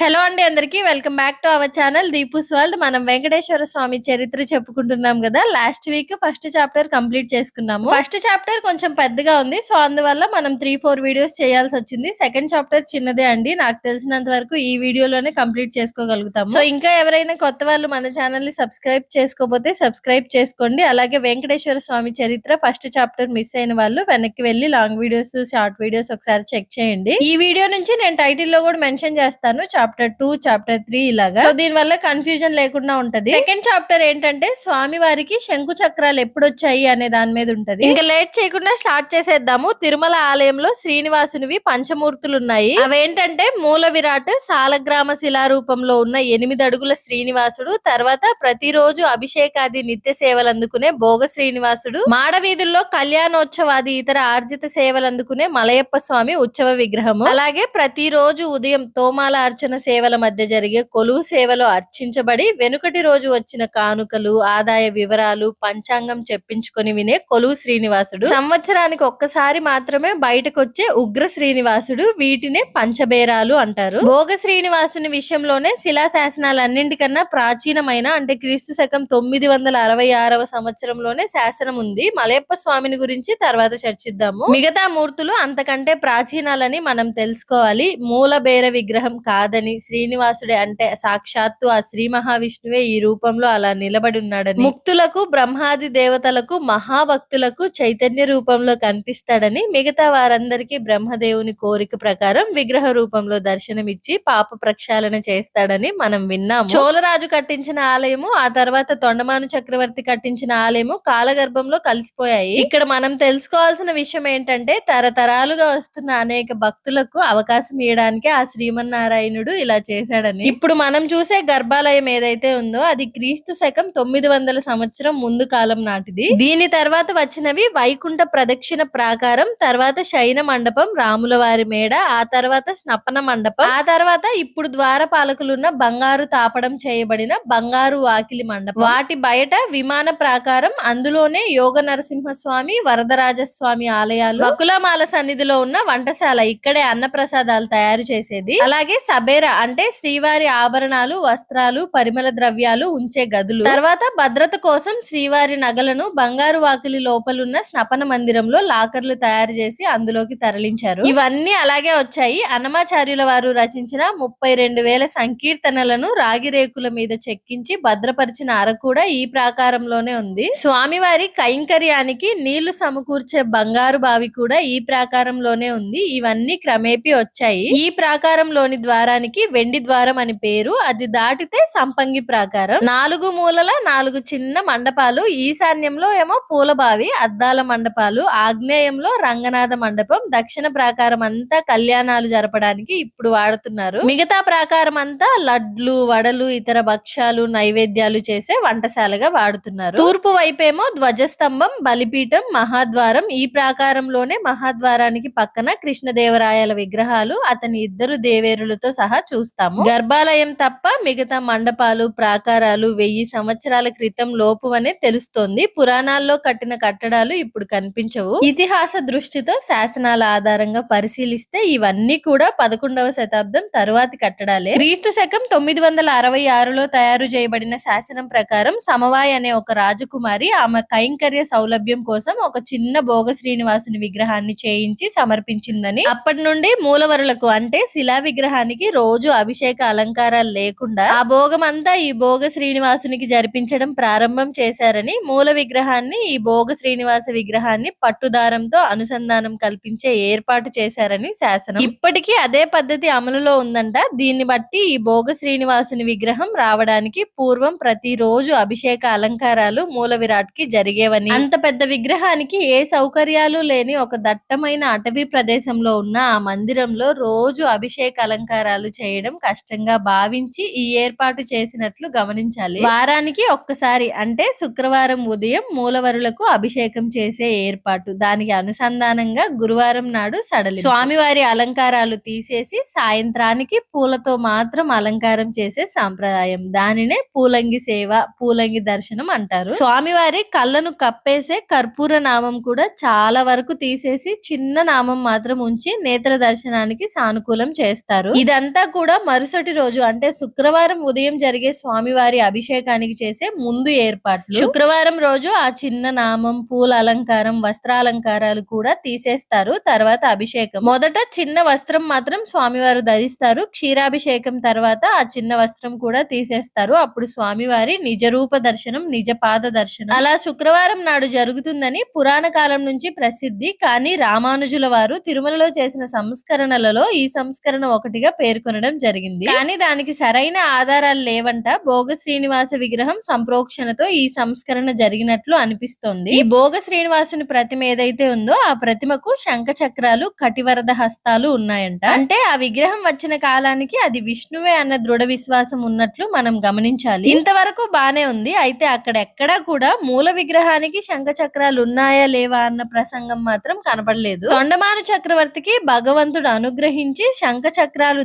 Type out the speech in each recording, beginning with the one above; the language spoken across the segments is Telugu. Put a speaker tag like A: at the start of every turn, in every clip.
A: హలో అండి అందరికి welcome back to our channel Deepu's world. మనం వెంకటేశ్వర స్వామి చరిత్ర చెప్పుకుంటున్నాం కదా last week first chapter complete చేసుకున్నాము. ఫస్ట్ చాప్టర్ కొంచెం పెద్దగా ఉంది సో అందువల్ల మనం త్రీ ఫోర్ వీడియోస్ చేయాల్సి వచ్చింది. సెకండ్ చాప్టర్ చిన్నదే అండి నాకు తెలిసినంత వరకు ఈ వీడియోలోనే కంప్లీట్ చేసుకోగలుగుతాము. సో ఇంకా ఎవరైనా కొత్త వాళ్ళు మన ఛానల్ని సబ్స్క్రైబ్ చేసుకోకపోతే సబ్స్క్రైబ్ చేసుకోండి. అలాగే వెంకటేశ్వర స్వామి చరిత్ర ఫస్ట్ చాప్టర్ మిస్ అయిన వాళ్ళు వెనక్కి వెళ్ళి లాంగ్ వీడియోస్ షార్ట్ వీడియోస్ ఒకసారి చెక్ చేయండి. ఈ వీడియో నుంచి నేను టైటిల్లో కూడా మెన్షన్ చేస్తాను. చాప్టర్ టూ చాప్టర్ త్రీ ఇలాగా. సో దీని వల్ల కన్ఫ్యూజన్ లేకుండా ఉంటది. సెకండ్ చాప్టర్ ఏంటంటే స్వామి వారికి శంకు చక్రాలు ఎప్పుడు వచ్చాయి అనే దాని మీద ఉంటది. ఇంకా లేట్ చేయకుండా స్టార్ట్ చేసేద్దాము. తిరుమల ఆలయంలో శ్రీనివాసునివి పంచమూర్తులు ఉన్నాయి అవేంటంటే మూల విరాట్ సాలగ్రామ శిలా రూపంలో ఉన్న ఎనిమిది అడుగుల శ్రీనివాసుడు తర్వాత ప్రతిరోజు అభిషేకాది నిత్య సేవలు అందుకునే భోగ శ్రీనివాసుడు మాడ వీధుల్లో కళ్యాణోత్సవాది ఇతర ఆర్జిత సేవలు అందుకునే మలయప్ప స్వామి ఉత్సవ విగ్రహము అలాగే ప్రతిరోజు ఉదయం తోమాల అర్చన సేవల మధ్య జరిగే కొలువు సేవలో అర్చించబడి వెనుకటి రోజు వచ్చిన కానుకలు ఆదాయ వివరాలు పంచాంగం చెప్పించుకొని వినే కొలువు శ్రీనివాసుడు. సంవత్సరానికి ఒక్కసారి మాత్రమే బయటకొచ్చే ఉగ్ర శ్రీనివాసుడు వీటినే పంచబేరాలు అంటారు. భోగ శ్రీనివాసుని విషయంలోనే శిలా శాసనాలన్నింటికన్నా ప్రాచీనమైన అంటే క్రీస్తు శకం తొమ్మిది వందల అరవై ఆరవ సంవత్సరంలోనే శాసనం ఉంది. మలయప్ప స్వామిని గురించి తర్వాత చర్చిద్దాము. మిగతా మూర్తులు అంతకంటే ప్రాచీనాలని మనం తెలుసుకోవాలి. మూల బేర విగ్రహం కాదని శ్రీనివాసుడే అంటే సాక్షాత్తు ఆ శ్రీ మహావిష్ణువే ఈ రూపంలో అలా నిలబడి ఉన్నాడని. ముక్తులకు బ్రహ్మాది దేవతలకు మహాభక్తులకు చైతన్య రూపంలో కనిపిస్తాడని మిగతా వారందరికీ బ్రహ్మదేవుని కోరిక ప్రకారం విగ్రహ రూపంలో దర్శనమిచ్చి పాప ప్రక్షాళన చేస్తాడని మనం విన్నాం చోళరాజు కట్టించిన ఆలయము ఆ తర్వాత తొండమాను చక్రవర్తి కట్టించిన ఆలయము కాలగర్భంలో కలిసిపోయాయి. ఇక్కడ మనం తెలుసుకోవాల్సిన విషయం ఏంటంటే తరతరాలుగా వస్తున్న అనేక భక్తులకు అవకాశం ఇవ్వడానికి ఆ శ్రీమన్నారాయణుడు ఇలా చేశాడని. ఇప్పుడు మనం చూసే గర్భాలయం ఏదైతే ఉందో అది క్రీస్తు శకం తొమ్మిది వందల సంవత్సరం ముందు కాలం నాటిది. దీని తర్వాత వచ్చినవి వైకుంఠ ప్రదక్షిణ ప్రాకారం తర్వాత శయన మండపం రాముల వారి మేడ ఆ తర్వాత స్నపన మండపం ఆ తర్వాత ఇప్పుడు ద్వారపాలకులున్న బంగారు తాపడం చేయబడిన బంగారు వాకిలి మండపం. వాటి బయట విమాన ప్రాకారం అందులోనే యోగ నరసింహస్వామి వరదరాజస్వామి ఆలయాలు బకులమాల సన్నిధిలో ఉన్న వంటశాల ఇక్కడే అన్న ప్రసాదాలు తయారు చేసేది. అలాగే సబేరా అంటే శ్రీవారి ఆభరణాలు వస్త్రాలు పరిమళ ద్రవ్యాలు ఉంచే గదులు. తర్వాత భద్రత కోసం శ్రీవారి నగలను బంగారు వాకిలి లోపలున్న స్నపన మందిరంలో లాకర్లు తయారు చేసి అందులోకి తరలించారు. ఇవన్నీ అలాగే వచ్చాయి. అన్నమాచార్యుల వారు రచించిన ముప్పై రెండు వేల సంకీర్తనలను రాగి రేకుల మీద చెక్కించి భద్రపరిచిన అర కూడా ఈ ప్రాకారంలోనే ఉంది. స్వామివారి కైంకర్యానికి నీళ్ళు సమకూర్చే బంగారు బావి కూడా ఈ ప్రాకారంలోనే ఉంది. ఇవన్నీ క్రమేపీ వచ్చాయి. ఈ ప్రాకారంలోని ద్వారానికి వెండి ద్వారం అని పేరు. అది దాటితే సంపంగి ప్రాకారం. నాలుగు మూలల నాలుగు చిన్న మండపాలు. ఈశాన్యంలో ఏమో పూలబావి అద్దాల మండపాలు. ఆగ్నేయంలో రంగనాథ మండపం. దక్షిణ ప్రాకారం అంతా కళ్యాణాలు జరపడానికి ఇప్పుడు వాడుతున్నారు. మిగతా ప్రాకారం అంతా లడ్లు వడలు ఇతర భక్ష్యాలు నైవేద్యాలు చేసే వంటశాలగా వాడుతున్నారు. తూర్పు వైపేమో ధ్వజస్తంభం బలిపీఠం మహాద్వారం. ఈ ప్రాకారంలోనే మహాద్వారానికి పక్కన కృష్ణదేవరాయల విగ్రహాలు అతని ఇద్దరు దేవేరులతో సహా చూస్తాము. గర్భాలయం తప్ప మిగతా మండపాలు ప్రాకారాలు వెయ్యి సంవత్సరాల క్రితం లోపు అనే తెలుస్తోంది. పురాణాల్లో కట్టిన కట్టడాలు ఇప్పుడు కనిపించవు. ఇతిహాస దృష్టితో శాసనాల ఆధారంగా పరిశీలిస్తే ఇవన్నీ కూడా పదకొండవ శతాబ్దం తరువాతి కట్టడాలే. క్రీస్తు శకం తొమ్మిది వందల అరవై ఆరులో తయారు చేయబడిన శాసనం ప్రకారం సమవాయ్ అనే ఒక రాజకుమారి ఆమె కైంకర్య సౌలభ్యం కోసం ఒక చిన్న భోగ శ్రీనివాసుని విగ్రహాన్ని చేయించి సమర్పించిందని అప్పటి నుండి మూలవరులకు అంటే శిలా విగ్రహానికి రోజు రోజు అభిషేక అలంకారాలు లేకుండా ఆ భోగం అంతా ఈ భోగ శ్రీనివాసునికి జరిపించడం ప్రారంభం చేశారని మూల విగ్రహాన్ని ఈ భోగ శ్రీనివాస విగ్రహాన్ని పట్టుదారంతో అనుసంధానం కల్పించే ఏర్పాటు చేశారని శాసనం. ఇప్పటికీ అదే పద్ధతి అమలులో ఉందంట. దీన్ని బట్టి ఈ భోగ శ్రీనివాసుని విగ్రహం రావడానికి పూర్వం ప్రతిరోజు అభిషేక అలంకారాలు మూల విరాట్కి జరిగేవని. అంత పెద్ద విగ్రహానికి ఏ సౌకర్యాలు లేని ఒక దట్టమైన అటవీ ప్రదేశంలో ఉన్న ఆ మందిరంలో రోజు అభిషేక అలంకారాలు చేయడం కష్టంగా భావించి ఈ ఏర్పాటు చేసినట్లు గమనించాలి. వారానికి ఒక్కసారి అంటే శుక్రవారం ఉదయం మూలవరులకు అభిషేకం చేసే ఏర్పాటు. దానికి అనుసంధానంగా గురువారం నాడు సడలి స్వామివారి అలంకారాలు తీసేసి సాయంత్రానికి పూలతో మాత్రం అలంకారం చేసే సాంప్రదాయం. దానినే పూలంగి సేవ పూలంగి దర్శనం అంటారు. స్వామివారి కళ్ళను కప్పేసే కర్పూర నామం కూడా చాలా వరకు తీసేసి చిన్న నామం మాత్రం ఉంచి నేత్ర దర్శనానికి సానుకూలం చేస్తారు. ఇదంతా కూడా మరుసటి రోజు అంటే శుక్రవారం ఉదయం జరిగే స్వామివారి అభిషేకానికి చేసే ముందు ఏర్పాట్లు శుక్రవారం రోజు ఆ చిన్న నామం పూల అలంకారం వస్త్రాలంకారాలు కూడా తీసేస్తారు. తర్వాత అభిషేకం. మొదట చిన్న వస్త్రం మాత్రం స్వామివారు ధరిస్తారు. క్షీరాభిషేకం తర్వాత ఆ చిన్న వస్త్రం కూడా తీసేస్తారు. అప్పుడు స్వామివారి నిజ రూప దర్శనం నిజ పాద దర్శనం. అలా శుక్రవారం నాడు జరుగుతుందని పురాణ కాలం నుంచి ప్రసిద్ధి. కానీ రామానుజుల వారు తిరుమలలో చేసిన సంస్కరణలలో ఈ సంస్కరణ ఒకటిగా పేర్కొన పేర్కొనడం జరిగింది. కానీ దానికి సరైన ఆధారాలు లేవంట. భోగ శ్రీనివాస విగ్రహం సంప్రోక్షణతో ఈ సంస్కరణ జరిగినట్లు అనిపిస్తోంది. ఈ భోగ శ్రీనివాసుని ప్రతిమ ఏదైతే ఉందో ఆ ప్రతిమకు శంఖ చక్రాలు కటివరద హస్తాలు ఉన్నాయంట. అంటే ఆ విగ్రహం వచ్చిన కాలానికి అది విష్ణువే అన్న దృఢ విశ్వాసం ఉన్నట్లు మనం గమనించాలి. ఇంతవరకు బానే ఉంది. అయితే అక్కడ ఎక్కడా కూడా మూల విగ్రహానికి శంఖ చక్రాలు ఉన్నాయా లేవా అన్న ప్రసంగం మాత్రం కనపడలేదు. తొండమాను చక్రవర్తికి భగవంతుడు అనుగ్రహించి శంఖ చక్రాలు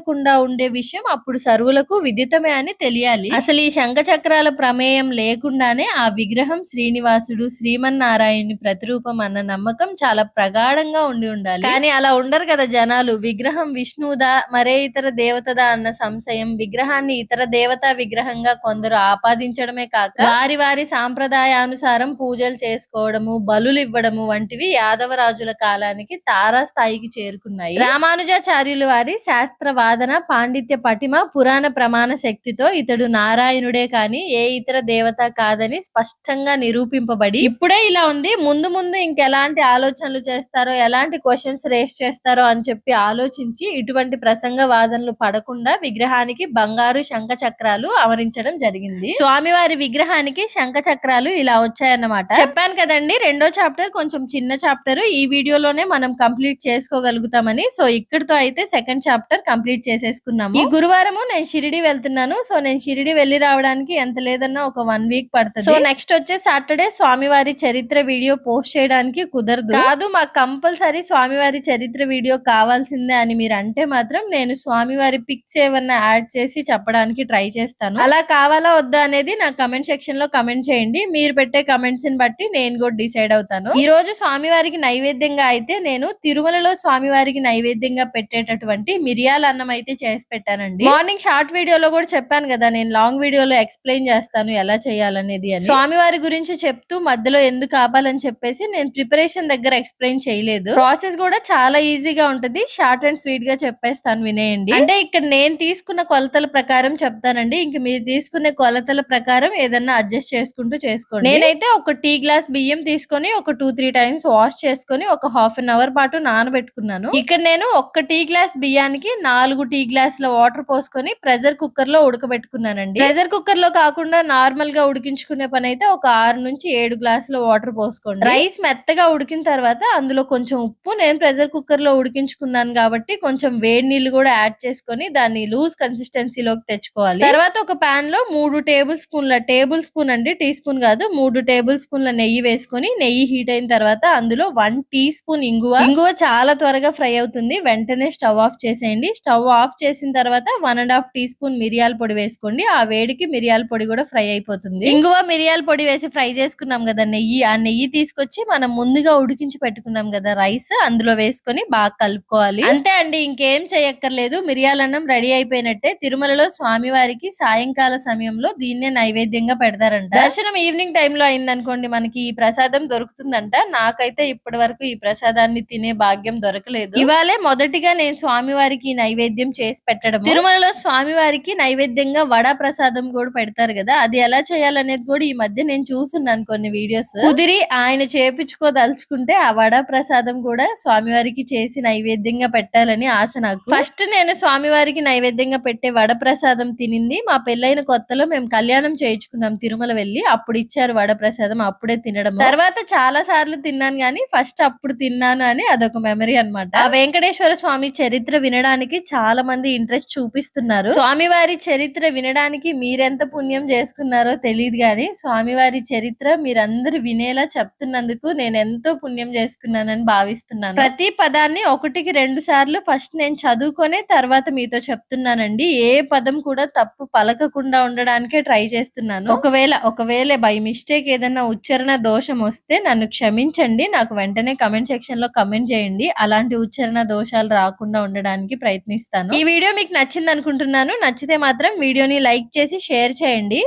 A: ధరించకుండా ఉండే విషయం అప్పుడు సర్వులకు విదితమే అని తెలియాలి. అసలు ఈ శంఖ చక్రాల ప్రమేయం లేకుండానే ఆ విగ్రహం శ్రీనివాసుడు శ్రీమన్నారాయణుని ప్రతిరూపం అన్న నమ్మకం చాలా ప్రగాఢంగా ఉండి ఉండాలి. కానీ అలా ఉండరు కదా జనాలు. విగ్రహం విష్ణుదా మరే ఇతర దేవతదా అన్న సంశయం విగ్రహాన్ని ఇతర దేవతా విగ్రహంగా కొందరు ఆపాదించడమే కాక వారి వారి సాంప్రదాయానుసారం పూజలు చేసుకోవడము బలులు ఇవ్వడము వంటివి యాదవరాజుల కాలానికి తారా స్థాయికి చేరుకున్నాయి. రామానుజాచార్యులు వారి శాస్త్ర వాదన పాండిత్య పటిమ పురాణ ప్రమాణ శక్తితో ఇతడు నారాయణుడే కాని ఏ ఇతర దేవత కాదని స్పష్టంగా నిరూపింపబడి ఇప్పుడే ఇలా ఉంది. ముందు ముందు ఇంకెలాంటి ఆలోచనలు చేస్తారో ఎలాంటి క్వశ్చన్స్ రేస్ చేస్తారో అని చెప్పి ఆలోచించి ఇటువంటి ప్రసంగ వాదనలు పడకుండా విగ్రహానికి బంగారు శంఖ చక్రాలు అమరించడం జరిగింది. స్వామివారి విగ్రహానికి శంఖ చక్రాలు ఇలా వచ్చాయన్నమాట. చెప్పాను కదండి రెండో చాప్టర్ కొంచెం చిన్న చాప్టర్. ఈ వీడియోలోనే మనం కంప్లీట్ చేసుకోగలుగుతామని. సో ఇక్కడితో అయితే సెకండ్ చాప్టర్ కంప్లీట్ చేసేసుకున్నాము. ఈ గురువారము నేను షిరిడి వెళ్తున్నాను. సో నేను షిరిడి వెళ్ళి రావడానికి ఎంత లేదన్నా ఒక వన్ వీక్ పడుతుంది. సో నెక్స్ట్ వచ్చే సాటర్డే స్వామివారి చరిత్ర వీడియో పోస్ట్ చేయడానికి కుదరదు. కాదు మాకు కంపల్సరీ స్వామివారి చరిత్ర వీడియో కావాల్సిందే అని మీరు అంటే మాత్రం నేను స్వామివారి పిక్స్ ఏమన్నా యాడ్ చేసి చెప్పడానికి ట్రై చేస్తాను. అలా కావాలా వద్దా అనేది నా కమెంట్ సెక్షన్లో కమెంట్ చేయండి. మీరు పెట్టే కమెంట్స్ని బట్టి నేను కూడా డిసైడ్ అవుతాను. ఈ రోజు స్వామివారికి నైవేద్యంగా అయితే నేను తిరుమలలో స్వామివారికి నైవేద్యంగా పెట్టేటటువంటి మిరియాల అన్నం అయితే చేసి పెట్టానండి. మార్నింగ్ షార్ట్ వీడియోలో కూడా చెప్పాను కదా నేను లాంగ్ వీడియోలో ఎక్స్ప్లెయిన్ చేస్తాను ఎలా చేయాలనేది అని. స్వామివారి గురించి చెప్తూ మధ్యలో ఎందుకు ఆపాలని చెప్పేసి నేను ప్రిపరేషన్ దగ్గర ఎక్స్ప్లెయిన్ చేయలేదు. ప్రాసెస్ కూడా చాలా ఈజీగా ఉంటది. షార్ట్ అండ్ స్వీట్గా చెప్పేస్తాను వినేయండి. అంటే ఇక్కడ నేను తీసుకున్న కొలతల ప్రకారం చెప్తానండి. ఇంక మీరు తీసుకునే కొలతల ప్రకారం ఏదన్నా అడ్జస్ట్ చేసుకుంటూ చేసుకోండి. నేనైతే ఒక టీ గ్లాస్ బియ్యం తీసుకొని ఒక టూ త్రీ టైమ్స్ వాష్ చేసుకొని ఒక హాఫ్ అన్ అవర్ పాటు నానబెట్టుకున్నాను. ఇక్కడ నేను ఒక్క టీ గ్లాస్ బియ్యానికి నాలుగు టీ గ్లాసుల వాటర్ పోసుకొని ప్రెషర్ కుక్కర్లో ఉడకబెట్టుకున్నానండి. ప్రెషర్ కుక్కర్లో కాకుండా నార్మల్గా ఉడికించుకునే పని అయితే ఒక ఆరు నుంచి ఏడు గ్లాసుల వాటర్ పోసుకోండి. రైస్ మెత్తగా ఉడికిన తర్వాత అందులో కొంచెం ఉప్పు నేను ప్రెషర్ కుక్కర్లో ఉడికించుకున్నాను కాబట్టి కొంచెం వేడి నీళ్ళు కూడా యాడ్ చేసుకొని దాన్ని లూజ్ కన్సిస్టెన్సీలోకి తెచ్చుకోవాలి. తర్వాత ఒక పాన్లో మూడు టేబుల్ స్పూన్ల టేబుల్ స్పూన్ అండి టీ స్పూన్ కాదు మూడు టేబుల్ స్పూన్ల నెయ్యి వేసుకొని నెయ్యి హీట్ అయిన తర్వాత అందులో వన్ టీ స్పూన్ ఇంగువ. ఇంగువ చాలా త్వరగా ఫ్రై అవుతుంది. వెంటనే స్టవ్ ఆఫ్ చేసేయండి. స్టవ్ ఆఫ్ చేసిన తర్వాత one and half tea spoon మిరియాల పొడి వేసుకోండి. ఆ వేడికి మిరియాల పొడి కూడా ఫ్రై అయిపోతుంది. ఇంగువ మిరియాల పొడి వేసి ఫ్రై చేసుకున్నాం కదా నెయ్యి. ఆ నెయ్యి తీసుకొచ్చి మనం ముందుగా ఉడికించి పెట్టుకున్నాం కదా రైస్ అందులో వేసుకొని బాగా కలుపుకోవాలి. అంతే అండి ఇంకేం చేయక్కర్లేదు. మిరియాలన్నం రెడీ అయిపోయినట్టే. తిరుమలలో స్వామివారికి సాయంకాల సమయంలో దీన్నే నైవేద్యంగా పెడతారంట. దర్శనం ఈవినింగ్ టైంలో అయిందనుకోండి మనకి ఈ ప్రసాదం దొరుకుతుందంట. నాకైతే ఇప్పటి వరకు ఈ ప్రసాదాన్ని తినే భాగ్యం దొరకలేదు. ఇవాళే మొదటిగా నేను స్వామివారికి నైవేద్యం నైవేద్యం చేసి పెట్టడం తిరుమలలో స్వామివారికి నైవేద్యంగా వడ ప్రసాదం కూడా పెడతారు కదా అది ఎలా చేయాలనేది కూడా ఈ మధ్య నేను చూస్తున్నాను కొన్ని వీడియోస్. కుదిరి ఆయన చేపించుకోదలుచుకుంటే ఆ వడ ప్రసాదం కూడా స్వామివారికి చేసి నైవేద్యంగా పెట్టాలని ఆశ నాకు. ఫస్ట్ నేను స్వామివారికి నైవేద్యంగా పెట్టే వడ ప్రసాదం తినింది. మా పెళ్ళైన కొత్తలో మేము కళ్యాణం చేయించుకున్నాం తిరుమల వెళ్ళి అప్పుడు ఇచ్చారు వడ ప్రసాదం అప్పుడే తినడం తర్వాత చాలా సార్లు తిన్నాను గానీ ఫస్ట్ అప్పుడు తిన్నాను అని అదొక మెమరీ అన్నమాట. ఆ వెంకటేశ్వర స్వామి చరిత్ర వినడానికి చాలా చాలా మంది ఇంట్రెస్ట్ చూపిస్తున్నారు. స్వామివారి చరిత్ర వినడానికి మీరెంత పుణ్యం చేసుకున్నారో తెలియదు కానీ స్వామివారి చరిత్ర మీరందరూ వినేలా చెప్తున్నందుకు నేను ఎంతో పుణ్యం చేసుకున్నానని భావిస్తున్నాను. ప్రతి పదాన్ని ఒకటికి రెండు సార్లు ఫస్ట్ నేను చదువుకొని తర్వాత మీతో చెప్తున్నానండి. ఏ పదం కూడా తప్పు పలకకుండా ఉండడానికే ట్రై చేస్తున్నాను. ఒకవేళ ఒకవేళ బై మిస్టేక్ ఏదైనా ఉచ్చారణ దోషం వస్తే నన్ను క్షమించండి. నాకు వెంటనే కమెంట్ సెక్షన్లో కమెంట్ చేయండి. అలాంటి ఉచ్చారణ దోషాలు రాకుండా ఉండడానికి ప్రయత్నిస్తాను ఇస్తాను ఈ వీడియో మీకు నచ్చింది అనుకుంటున్నాను నచ్చితే మాత్రం వీడియోని లైక్ చేసి షేర్ చేయండి.